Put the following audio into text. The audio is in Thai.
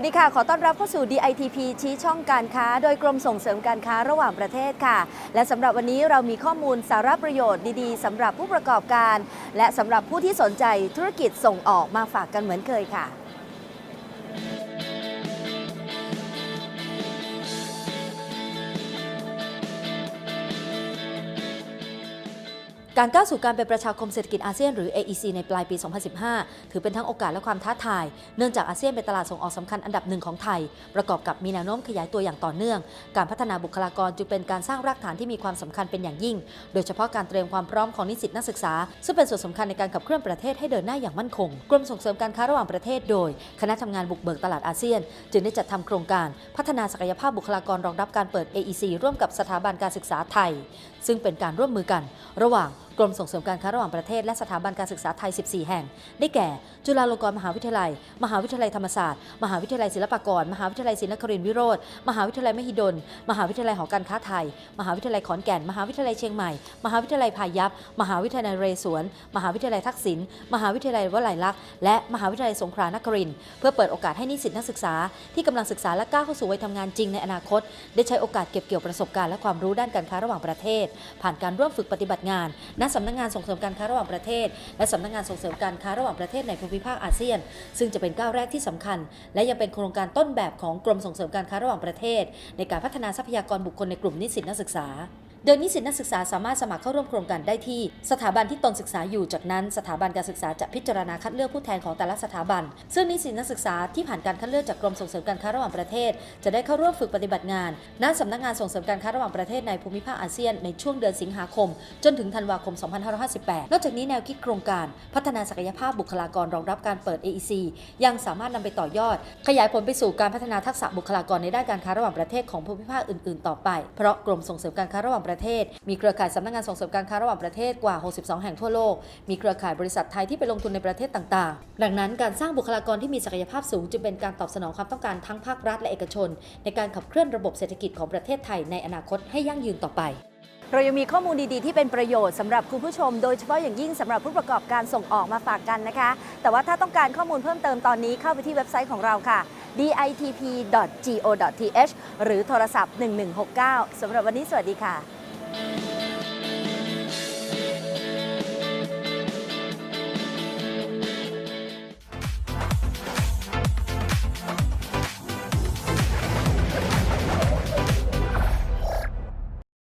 วัสดีค่ะ ขอต้อนรับเข้าสู่ DITP ชี้ช่องการค้า โดยกรมส่งเสริมการค้าระหว่างประเทศค่ะ และสำหรับวันนี้เรามีข้อมูลสาระประโยชน์ดีๆสำหรับผู้ประกอบการ และสำหรับผู้ที่สนใจธุรกิจส่งออกมาฝากกันเหมือนเคยค่ะ การก้าวสู่การเป็นประชาคมเศรษฐกิจอาเซียนหรือ AEC ในปลายปี 2015 ถือเป็นทั้งโอกาสและความท้าทาย เนื่องจากอาเซียนเป็นตลาดส่งออกสำคัญอันดับหนึ่งของไทย ประกอบกับมีแนวโน้มขยายตัวอย่างต่อเนื่อง การพัฒนาบุคลากรจึงเป็นการสร้างรากฐานที่มีความสำคัญเป็นอย่างยิ่ง โดยเฉพาะการเตรียมความพร้อมของนิสิตนักศึกษา ซึ่งเป็นส่วนสำคัญในการขับเคลื่อนประเทศให้เดินหน้าอย่างมั่นคง กรมส่งเสริมการค้าระหว่างประเทศ โดย คณะทำงานบุกเบิกตลาดอาเซียน จึงได้จัดทำโครงการ พัฒนาศักยภาพบุคลากรรองรับการเปิด AEC ร่วมกับสถาบันการศึกษาไทย ซึ่งเป็นการร่วมมือกัน ระหว่าง กรมส่งเสริมการค้าระหว่างประเทศและสถาบันการศึกษาไทย 14 แห่ง ได้แก่ จุฬาลงกรณ์มหาวิทยาลัย มหาวิทยาลัยธรรมศาสตร์ มหาวิทยาลัยศิลปากร มหาวิทยาลัยศรีนครินวิโรธมหาวิทยาลัยมหิดล มหาวิทยาลัยหอการค้าไทย มหาวิทยาลัยขอนแก่น มหาวิทยาลัยเชียงใหม่ มหาวิทยาลัยพายัพ มหาวิทยาลัยเรศวร มหาวิทยาลัยทักษิณ มหาวิทยาลัยวลัยลักษณ์ และมหาวิทยาลัยสงขลานครินทร์เพื่อเปิดโอกาสให้นิสิตนักศึกษา ที่กำลังศึกษาและก้าวเข้าสู่วัยทำงานจริงในอนาคต ได้ใช้โอกาสเก็บเกี่ยวประสบการณ์และความรู้ด้านการค้าระหว่างประเทศ ผ่านการร่วมฝึกปฏิบัติงานณสำนักงานส่งเสริมการค้าระหว่างประเทศ และสำนักงานส่งเสริมการค้าระหว่างประเทศในภูมิภาคอาเซียน ซึ่งจะเป็นก้าวแรกที่สำคัญ และยังเป็นโครงการต้นแบบของกรมส่งเสริมการค้าระหว่างประเทศ ในการพัฒนาทรัพยากรบุคคลในกลุ่มนิสิตนักศึกษา โดยนิสิตนักศึกษาสามารถสมัครเข้าร่วมโครงการได้ที่ สถาบันที่ตนศึกษาอยู่ จากนั้นสถาบันการศึกษาจะพิจารณาคัดเลือกผู้แทนของแต่ละสถาบัน ซึ่งนิสิตนักศึกษาที่ผ่านการคัดเลือกจากกรมส่งเสริมการค้าระหว่างประเทศ จะได้เข้าร่วมฝึกปฏิบัติงานณสำนักงานส่งเสริมการค้าระหว่างประเทศในภูมิภาคอาเซียนในช่วงเดือนสิงหาคม จนถึงธันวาคม 2558 นอกจากนี้แนวคิดโครงการ พัฒนาศักยภาพบุคลากรรองรับการเปิด AEC ยังสามารถนำไปต่อยอด ขยายผลไปสู่การพัฒนาทักษะบุคลากรในด้านการค้าระหว่างประเทศของภูมิภาคอื่น ๆ ต่อไป เพราะกรมส่งเสริมการค้าระหว่างประเทศ มีเครือข่ายสำนักงานส่งเสริมการค้าระหว่างประเทศกว่า 62 แห่งทั่วโลก มีเครือข่ายบริษัทไทยที่ไปลงทุนในประเทศต่างๆ ดังนั้นการสร้างบุคลากรที่มีศักยภาพสูงจึงเป็นการตอบสนองความต้องการทั้งภาครัฐและเอกชน ในการขับเคลื่อนระบบเศรษฐกิจของประเทศไทยในอนาคตให้ยั่งยืนต่อไปเรายังมีข้อมูลดีๆ ที่เป็นประโยชน์สำหรับคุณผู้ชม โดยเฉพาะอย่างยิ่งสำหรับผู้ประกอบการส่งออกมาฝากกันนะคะ แต่ว่าถ้าต้องการข้อมูลเพิ่มเติมตอนนี้เข้าไปที่เว็บไซต์ของเราค่ะ ditp.go.th หรือโทรศัพท์ 1169สำหรับวันนี้สวัสดีค่ะ Thank you.